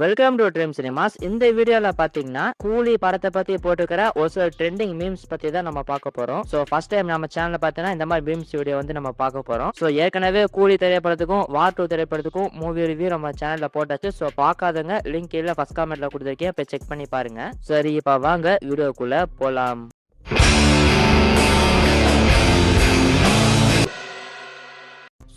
Welcome to dream cinemas இந்த வீடியோல பாத்தீங்கன்னா கூலி படத்தை பத்தி போட்டுக்கிற ஒரு சில ட்ரெண்டிங் மீம்ஸ் பத்தி தான் நம்ம பார்க்க போறோம். சோ ஃபர்ஸ்ட் டைம் நம்ம சேனல் பார்த்தீங்கன்னா இந்த மாதிரி மீம்ஸ் வீடியோ வந்து நம்ம பார்க்க போறோம். சோ ஏற்கனவே கூலி திரைப்படத்துக்கும் வார் டூ திரைப்படத்துக்கும் மூவி ரிவ்யூ நம்ம சேனல்ல போட்டாச்சு. சோ பார்க்காதவங்க லிங்க் கீழே ஃபர்ஸ்ட் காமெண்ட்ல கொடுத்துருக்கேன். போய் செக் பண்ணி பாருங்க. சரி இப்ப வாங்க வீடியோக்குள்ள போலாம்.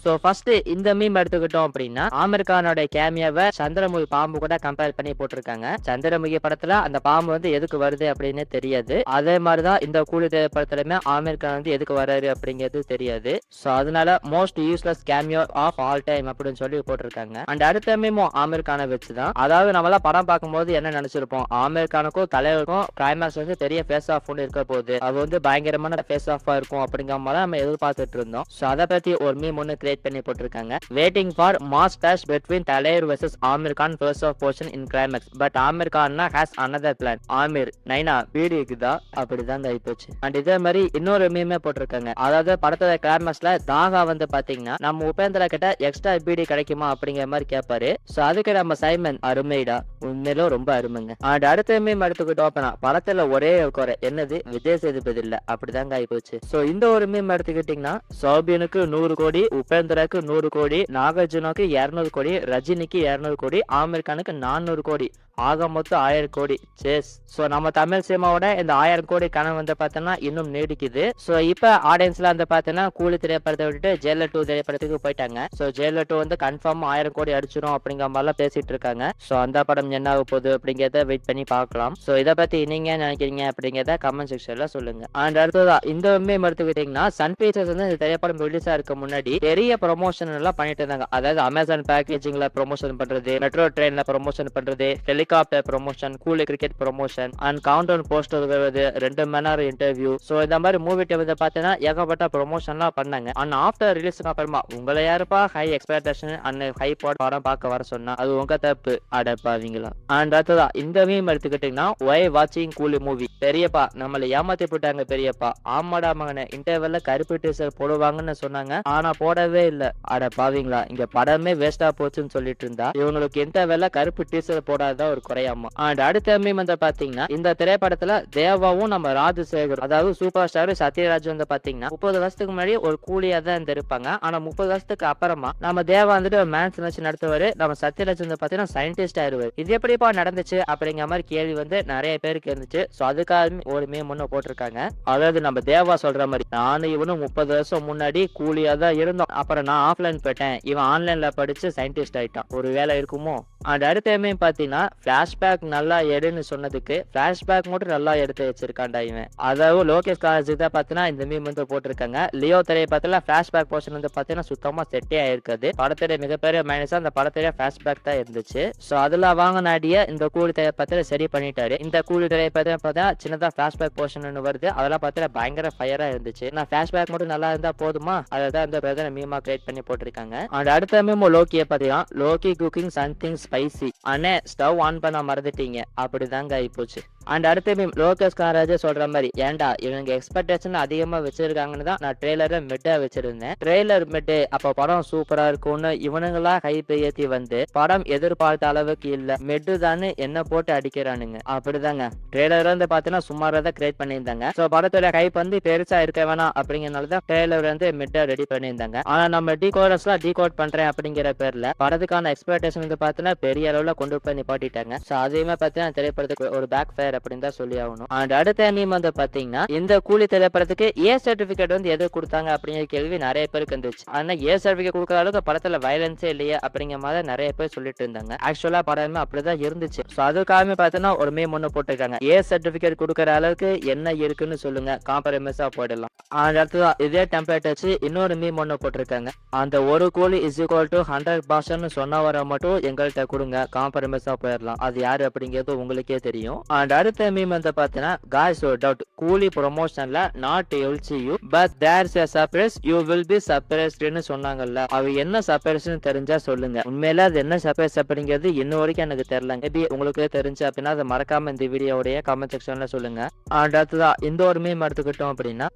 ஸோ ஃபர்ஸ்ட் இந்த மீம் எடுத்துக்கிட்டோம் அப்படின்னா ஆமீர் கானோட கேமியாவை சந்திரமுகி பாம்பு கூட கம்பேர் பண்ணி போட்டிருக்காங்க. சந்திரமுகி படத்துல அந்த பாம்பு வந்து எதுக்கு வருது அப்படின்னு தெரியாது. அதே மாதிரிதான் இந்த கூலி திரைப்படத்துலயுமே ஆமீர் கான் வந்து எதுக்கு வராரு அப்படிங்கிறது தெரியாது. ஸோ அதனால most useless cameo of all time அப்படின்னு சொல்லி போட்டிருக்காங்க. அண்ட் அடுத்த மீமும் ஆமீர் கானை வச்சுதான். அதாவது நம்மளாம் படம் பார்க்கும்போது என்ன நினைச்சிருப்போம்? ஆமீர் கானுக்கும் தலைவருக்கும் கிளைமேக்ஸ் வந்து பெரிய ஃபேஸ் ஆஃப் ஒன்று இருக்க போகுது. அது வந்து பயங்கரமான ஃபேஸ் ஆஃபா இருக்கும் அப்படிங்கிற மாதிரி நம்ம எதிர்பார்த்துட்டு இருந்தோம். ஸோ அதை பத்தி ஒரு மீம் ஒன்று கிரியேட் பண்ணி போட்டிருக்காங்க. Waiting for mass dash between Thalaivar versus Aamir Khan first half portion in climax but Aamir கான்னா has another plan Aamir நைனா வீடு இருக்குதா? அப்படிதான் ஆயிப்போச்சு. அண்ட் இதே மாதிரி இன்னொரு மீமே போட்டிருக்காங்க. அதாவது படத்தோட கிளைமேக்ஸ்ல தாகா வந்து பாத்தீங்கன்னா நம்ம உபேந்திரா கிட்ட எக்ஸ்ட்ரா பீடி கிடைக்குமா அப்படிங்கிற மாதிரி கேட்பாரு ஸோ அதுக்கு நம்ம சைமன் அருமைடா. உண்மையிலும் ரொம்ப அருமைங்க. அண்ட் அடுத்த மீம் எடுத்துக்கிட்டோம் அப்படின்னா படத்துல ஒரே குறை. என்னது? விஜய் சேதுபதி இல்ல. அப்படிதாங்க ஆயிப்போச்சு. ஸோ இந்த ஒரு மீம் எடுத்துக்கிட்டீங்கன்னா சௌபியனுக்கு நூறு கோடி உபேந்திராக்கு நூறு கோடி நாகார்ஜுனாக்கு இருநூறு கோடி ரஜினிக்கு இருநூறு கோடி ஆமீர் கானுக்கு நானூறு கோடி. ஆக மொத்தம் ஆயிரம் கோடி. சேஸ் ஸோ நம்ம தமிழ் சினிமாவோட இந்த ஆயிரம் கோடி கனவு வந்து பார்த்தோன்னா இன்னும் நீடிக்குது. ஸோ இப்போ ஆடியன்ஸ்ல வந்து பார்த்தீங்கன்னா கூலி திரைப்படத்தை விட்டுட்டு ஜெயலர் டூ திரைப்படத்துக்கு போயிட்டாங்க. ஸோ ஜெயலர் டூ வந்து கன்ஃபார்ம் ஆயிரம் கோடி அடிச்சிடும் அப்படிங்கிற மாதிரிலாம் பேசிட்டு இருக்காங்க. ஸோ அந்த படம் என்ன ஆக போகுது அப்படிங்கிறத வெயிட் பண்ணி பார்க்கலாம். ஸோ இதை பற்றி நீங்க நினைக்கிறீங்க அப்படிங்கிறத கமெண்ட் செக்ஷன்ல சொல்லுங்க. அண்ட் அடுத்ததா இந்த உண்மையை எடுத்துக்கிட்டீங்கன்னா சன் பீச்சர்ஸ் வந்து இந்த திரைப்படம் ரிலீஸ் ஆகிறதுக்கு முன்னாடி பெரிய ப்ரொமோஷன் எல்லாம் பண்ணிட்டு இருந்தாங்க. அதாவது அமேசான் பேக்கேஜிங்ல ப்ரொமோஷன் பண்றது மெட்ரோ ட்ரெயின்ல ப்ரொமோஷன் பண்றது helicopter promotion Coolie cricket promotion and count poster வருது ரெண்டு மணி நேரம் இன்டர்வியூ ஸோ இந்த மாதிரி மூவி வந்து பார்த்தீங்கன்னா ஏகப்பட்ட ப்ரொமோஷன்லாம் பண்ணாங்க. அண்ட் ஆஃப்டர் ரிலீஸ்க்கு அப்புறமா உங்களை யாருப்பா high expectation and high bad படம் பார்க்க வர சொன்னா அது உங்க தப்பு. அடப்பாவீங்களா அண்ட் அடுத்ததா இந்த மீம் எடுத்துக்கிட்டீங்கன்னா ஒய் வாட்சிங் கூலி மூவி பெரியப்பா நம்மளை ஏமாத்தி போட்டாங்க பெரியப்பா. ஆமாடா மகனே இன்டர்வெல்ல கருப்பு டீசர் போடுவாங்கன்னு சொன்னாங்க. ஆனா போடவே இல்ல. அட பாவீங்களா இங்க படமே வேஸ்டா போச்சுன்னு சொல்லிட்டு இருந்தா இவங்களுக்கு இன்டர்வெல்ல கருப்பு டீசர் போடாத ஒரு குறையாமா. அண்ட் அடுத்த மீம் வந்து பாத்தீங்கன்னா இந்த திரைப்படத்துல தேவாவும் நம்ம ராஜசேகர் அதாவது சூப்பர் ஸ்டார் சத்யராஜ் வந்து பாத்தீங்கன்னா முப்பது வருஷத்துக்கு முன்னாடி ஒரு கூலியா தான் இருந்திருப்பாங்க. ஆனா முப்பது வருஷத்துக்கு அப்புறமா நம்ம தேவா வந்துட்டு ஒரு மேன்ஸ் வச்சு நடத்துவாரு. நம்ம சத்யராஜ் வந்து பாத்தீங்கன்னா சயின்டிஸ்ட் ஆயிருவாரு. இது எப்படிப்பா நடந்துச்சு அப்படிங்கிற மாதிரி கேள்வி வந்து நிறைய பேருக்கு இருந்துச்சு. சோ அதுக்காக ஒரு மீம் ஒண்ணு போட்டிருக்காங்க. அதாவது நம்ம தேவா சொல்ற மாதிரி நானும் இவனும் முப்பது வருஷம் முன்னாடி கூலியா தான் இருந்தோம். அப்புறம் நான் ஆஃப்லைன் போயிட்டேன். இவன் ஆன்லைன்ல படிச்சு சயின்டிஸ்ட் ஆயிட்டான். ஒரு வேலை இருக்குமோ? அண்ட் அடுத்த எம்மையும் பார்த்தீங்கன்னா ஃப்ளாஷ்பேக் நல்லா எடுன்னு சொன்னதுக்கு ஃப்ளாஷ்பேக் மட்டும் நல்லா எடுத்து வச்சிருக்காண்டா இவன். அதாவது லோகேஷ் காலேஜ் தான் பார்த்தீங்கன்னா இந்த மீம் வந்து போட்டிருக்காங்க. லியோ திரைப்படத்தில் ஃப்ளாஷ்பேக் போர்ஷன் வந்து பார்த்தீங்கன்னா சுத்தமாக செட்டே ஆயிருக்காது படத்துடைய மிகப்பெரிய மைனஸாக அந்த படத்துடைய ஃப்ளாஷ்பேக் தான் இருந்துச்சு. ஸோ அதில் வாங்கின அடியே இந்த கூலி திரைப்படத்தில் சரி பண்ணிட்டாரு. இந்த கூலி திரைப்படத்தில் பார்த்தா சின்னதாக ஃப்ளாஷ்பேக் போர்ஷன் வருது. அதெல்லாம் பார்த்தீங்கன்னா பயங்கர ஃபயராக இருந்துச்சு. நான் ஃப்ளாஷ்பேக் மட்டும் நல்லா இருந்தால் போதுமா? அதை தான் இந்த பிரதனை மீமா கிரியேட் பண்ணி போட்டிருக்காங்க. அண்ட் அடுத்த மீமோ லோக்கியை பார்த்தீங்கன்னா லோக்கி குக்கிங் சம்திங் ஸ்பைசி அண்ணே ஸ்டவ் ஆன் பண்ண மறந்துட்டீங்க. அப்படிதாங்க ஆயிப்போச்சு அண்ட் அடுத்த மீம் லோகேஷ் காராஜ் சொல்ற மாதிரி ஏன்டா இவங்க எக்ஸ்பெக்டேஷன் அதிகமா வச்சிருக்காங்கன்னு தான் நான் ட்ரெய்லரை மிட்டா வச்சிருந்தேன். ட்ரெய்லர் மிட்டு அப்ப படம் சூப்பரா இருக்கும்னு இவனுங்களா ஹைப் ஏத்தி வந்து படம் எதிர்பார்த்த அளவுக்கு இல்ல மெட்டு தானே என்ன போட்டு அடிக்கிறானுங்க. அப்படிதாங்க. ட்ரெய்லர் வந்து பாத்தீங்கன்னா சுமாரா தான் கிரியேட் பண்ணியிருந்தாங்க. சோ படத்தோட ஹைப் வந்து பெருசா இருக்க வேணாம் அப்படிங்கறனால தான் ட்ரெய்லர் வந்து மிட்டா ரெடி பண்ணியிருந்தாங்க. ஆனா நம்ம டிகோடர்ஸ் எல்லாம் டிகோட் பண்றேன் அப்படிங்கிற பேர்ல படத்துக்கான எக்ஸ்பெக்டேஷன் வந்து பாத்தீங்கன்னா பெரிய அளவுல கொண்டு போய் நிப்பாட்டிட்டாங்க. சோ அதையுமே பாத்தீங்கன்னா திரைப்படத்துக்கு ஒரு பேக் ஃபயர் அப்படின்னு தான் சொல்லி ஆகணும். அண்ட் அடுத்த மீம் வந்து பாத்தீங்கன்னா இந்த கூலி திரைப்படத்துக்கு ஏ சர்டிபிகேட் வந்து எது கொடுத்தாங்க அப்படிங்கிற கேள்வி நிறைய பேருக்கு இருந்துச்சு ஆனா ஏ சர்டிபிகேட் கொடுக்குற அளவுக்கு படத்துல வயலன்ஸே இல்லையே அப்படிங்கிற மாதிரி நிறைய பேர் சொல்லிட்டு இருந்தாங்க. ஆக்சுவலா படமே அப்படிதான் இருந்துச்சு. ஸோ அதுக்காகவே பார்த்தோன்னா ஒரு மீம் ஒன்று போட்டிருக்காங்க. ஏ சர்டிபிகேட் கொடுக்குற அளவுக்கு என்ன இருக்குன்னு சொல்லுங்க. காம்ப்ரமைஸா போயிடலாம். அண்ட் அடுத்ததா இதே டெம்ப்ளேட் வச்சு இன்னொரு மீம் ஒன்று போட்டிருக்காங்க. அந்த ஒரு கோழி is equal to hundred percent சொன்ன வர மட்டும் எங்கள்கிட்ட கொடுங்க. காம்ப்ரமைஸா போயிடலாம். அது யாரு அப்படிங்கிறது உங்களுக்கே தெரியும். அண்ட் அடுத்த அடுத்த மீம் வந்து பாத்தீங்கன்னா காய்ஸ் ஒரு doubt Coolie ப்ரொமோஷன்ல not LC U but there's a surprise you will be சர்ப்ரைஸ்ட்னு சொன்னாங்கல்ல. அவ என்ன சர்ப்ரைஸ்னு தெரிஞ்சா சொல்லுங்க. உண்மையில அது என்ன சர்ப்ரைஸ் அப்படிங்கிறது இன்ன வரைக்கும் எனக்கு தெரியல. மேபி உங்களுக்கு தெரிஞ்சு அப்படின்னா அதை மறக்காம இந்த வீடியோடைய கமெண்ட் செக்ஷன்ல சொல்லுங்க. அண்ட் அடுத்ததான் இந்த ஒரு மீம் எடுத்துக்கிட்டோம் அப்படின்னா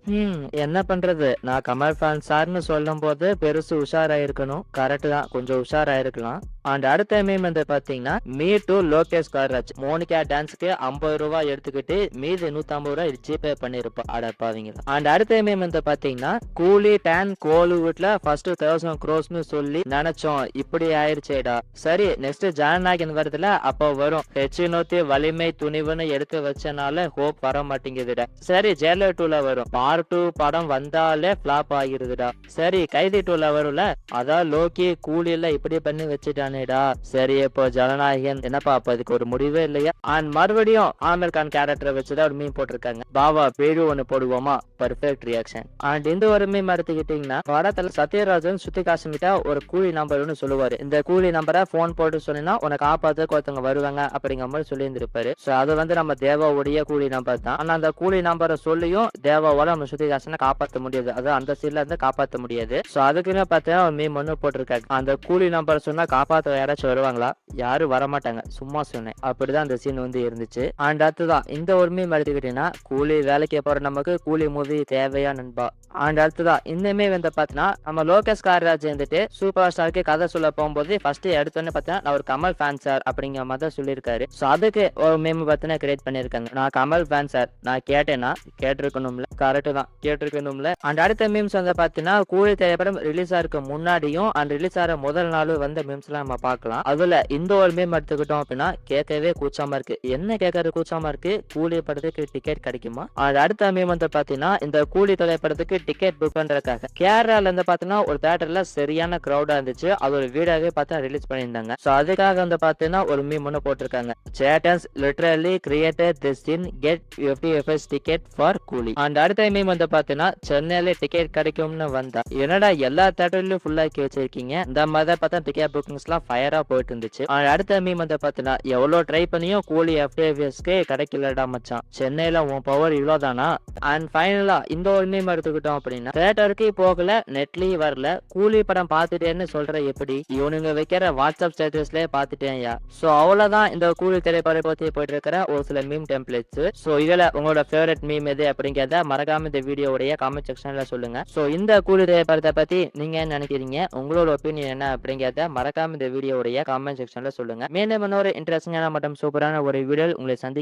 என்ன பண்றது? நான் கமல் ஃபேன் சார்னு சொல்லும் போது பெருசு உஷாராயிருக்கணும். கரெக்ட் தான். கொஞ்சம் உஷாராயிருக்கலாம். அண்ட் அடுத்த மீம் வந்து பாத்தீங்கன்னா me too Lokesh Kanagaraj Monica டான்ஸ்க்கு ஐம்பது ரூபாய் எடுத்துக்கிட்டு மீதி நூத்தி ஐம்பது ரூபாய் ஜிபே பண்ணிருப்பா அடப்பாவீங்க அண்ட் அடுத்த மேம் வந்து பாத்தீங்கன்னா கூலி டேன் கோலிவுட்ல ஃபர்ஸ்ட் தௌசண்ட் க்ரோஸ்னு சொல்லி நினைச்சோம். இப்படி ஆயிருச்சேடா. சரி நெக்ஸ்ட் ஜனநாயகன் வருதுல அப்போ வரும். ஹெச்சு நோத்தி வலிமை துணிவுன்னு எடுத்து வச்சனால ஹோப் வர மாட்டேங்குதுடா. சரி ஜெயலலிதா டூல வரும். பார்ட் டூ படம் வந்தாலே பிளாப் ஆகிருதுடா. சரி கைதி டூல வரும்ல அதான் லோக்கி கூலியில இப்படி பண்ணி வச்சுட்டானேடா. சரி இப்போ ஜனநாயகன் என்னப்பா அப்ப அதுக்கு ஒரு முடிவே இல்லையா? அண்ட் மறுபடியும் ஆமீர் கான் கேரக்டரை வச்சுதான் ஒரு மீன் போட்டிருக்காங்க. பாவா பேரு ஒன்று போடுவோமா? பர்ஃபெக்ட் ரியாக்ஷன் அண்ட் இந்த ஒரு மீம் எடுத்துக்கிட்டீங்கன்னா படத்துல சத்யராஜன் சுத்தி காசுமிட்டா ஒரு கூலி நம்பர்னு சொல்லுவாரு. இந்த கூலி நம்பரை போன் போட்டு சொன்னீங்கன்னா உனக்கு காப்பாத்துக்கு ஒருத்தவங்க வருவாங்க அப்படிங்கிற மாதிரி சொல்லியிருந்திருப்பாரு. ஸோ அது வந்து நம்ம தேவாவுடைய கூலி நம்பர் தான். ஆனா அந்த கூலி நம்பரை சொல்லியும் தேவாவால நம்ம சுத்திகாசனை காப்பாற்ற முடியாது. அது அந்த சீட்ல இருந்து காப்பாற்ற முடியாது. ஸோ அதுக்குன்னு பார்த்தீங்கன்னா ஒரு மீம் ஒன்று போட்டிருக்காங்க. அந்த கூலி நம்பர் சொன்னா காப்பாற்ற யாராச்சும் வருவாங்களா? யாரும் வரமாட்டாங்க. சும்மா சொன்னேன். அப்படிதான் அந்த சீன் வந்து இருந்துச்சு. அண்ட் அடுத்ததான் இந்த உரிமையும் மீம் எடுத்துக்கிட்டீங்கன்னா கூலி வேலைக்கு போற நமக்கு கூலி மூவி தேவையா நண்பா? அண்ட் அடுத்ததான் இன்னுமே வந்து பாத்தீங்கன்னா நம்ம லோகேஷ் காரராஜ் வந்துட்டு சூப்பர் ஸ்டாருக்கு கதை சொல்ல போகும்போது ஃபர்ஸ்ட் எடுத்தோன்னு பார்த்தீங்கன்னா நான் ஒரு கமல் ஃபேன் சார் அப்படிங்கிற மாதிரி தான் சொல்லியிருக்காரு. ஸோ அதுக்கு ஒரு மீம் பார்த்தீங்கன்னா கிரியேட் பண்ணியிருக்காங்க. நான் கமல் ஃபேன் சார் நான் கேட்டேன்னா கேட்டிருக்கணும்ல. கரெக்ட் தான். கேட்டிருக்கணும்ல. அண்ட் அடுத்த மீம்ஸ் வந்து பார்த்தீங்கன்னா கூலி திரைப்படம் ரிலீஸ் ஆகிறதுக்கு முன்னாடியும் அண்ட் ரிலீஸ் ஆகிற முதல் நாளும் வந்த மீம்ஸ்லாம் நம்ம பார்க்கலாம். அதுல இந்த ஒரு மீம் எடுத்துக்கிட்டோம் அப்படின்னா கேட்கவே கூச்சமா இருக்கு. என்ன கேட்கறது கூச்சமா இருக்கு. கூலி படத்துக்கு டிக்கெட் கிடைக்குமா? அது அடுத்த மே வந்து பாத்தீங்கன்னா இந்த கூலி திரைப்படத்துக்கு டிக்கெட் புக் பண்றதுக்காக. கேரளால இருந்து பாத்தீங்கன்னா ஒரு தேட்டர்ல சரியான கிரௌடா இருந்துச்சு. அது ஒரு வீடாகவே பார்த்தா ரிலீஸ் பண்ணியிருந்தாங்க. சோ அதுக்காக வந்து பாத்தீங்கன்னா ஒரு மீம் ஒன்று போட்டிருக்காங்க. Satan's literally created this in get fifty FS ticket for Coolie. And அடுத்த மீம் வந்து பாத்தீங்கன்னா சென்னையில டிக்கெட் கிடைக்கும்னு வந்தா. என்னடா எல்லா தேட்டர்லயும் ஃபுல்லாக்கி வச்சிருக்கீங்க? இந்த மாதிரி பார்த்தா டிக்கெட் புக்கிங்ஸ் எல்லாம் ஃபயரா போயிட்டு இருந்துச்சு. And அடுத்த மீம் வந்து பாத்தீங்கன்னா எவ்வளவு ட்ரை பண்ணியும் கூலி எஃப்டிஎஃப்எஸ்க்கு கிடைக்கலடா மச்சான். சென்னையில உன் பவர் இவ்வளவுதானா? அண்ட் ஃபைனலா இந்த ஒரு மீம் எடுத்துக்கிட்டோம் அப்படின்னா தேட்டருக்கு போகல நெட்லயும் வரல கூலி படம் பார்த்துட்டேன்னு சொல்ற எப்படி? இவனுங்க வைக்கிற வாட்ஸ்அப் ஸ்டேட்டஸ்ல பார்த்துட்டேன்யா சோ அவ்வளவுதான் இந்த கூலி திரைப்படம் பத்தி போயிட்டு இருக்கிற ஒரு சில மீம் டெம்ப்ளேட்ஸ் சோ இதுல உங்களோட ஃபேவரட் மீம் எது அப்படிங்கறத மறக்காம இந்த வீடியோடைய காமெண்ட் செக்ஷன்ல சொல்லுங்க. சோ இந்த கூலி திரைப்படத்தை பத்தி நீங்க என்ன நினைக்கிறீங்க? உங்களோட ஒப்பீனியன் என்ன அப்படிங்கறத மறக்காம இந்த வீடியோடைய காமெண்ட் செக்ஷன்ல சொல்லுங்க. மேலும் இன்னொரு இன்ட்ரெஸ்டிங்கான மற்றும் சூப்பரான ஒரு வீடியோ உங்களை